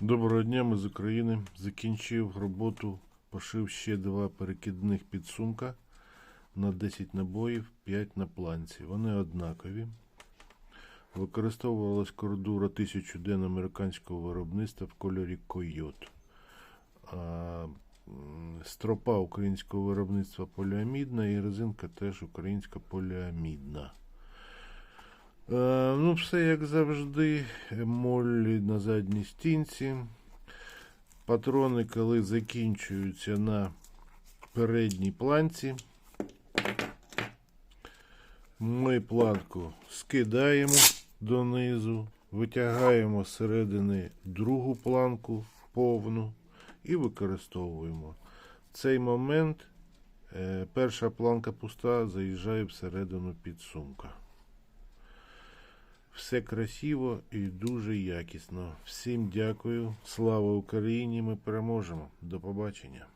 Доброго дня, ми з України. Закінчив роботу, пошив ще два перекидних підсумка на 10 набоїв, 5 на планці. Вони однакові. Використовувалась кордура 1000 ден американського виробництва в кольорі Койот. А, стропа українського виробництва поліамідна і резинка теж українська поліамідна. Е, ну, все як завжди. Моллі на задній стінці. Патрони, коли закінчуються на передній планці. Ми планку скидаємо донизу, витягаємо з середини другу планку повну і використовуємо. В цей момент е, перша планка пуста заїжджає всередину підсумка. Все красиво і дуже якісно. Всім дякую. Слава Україні! Ми переможемо. До побачення.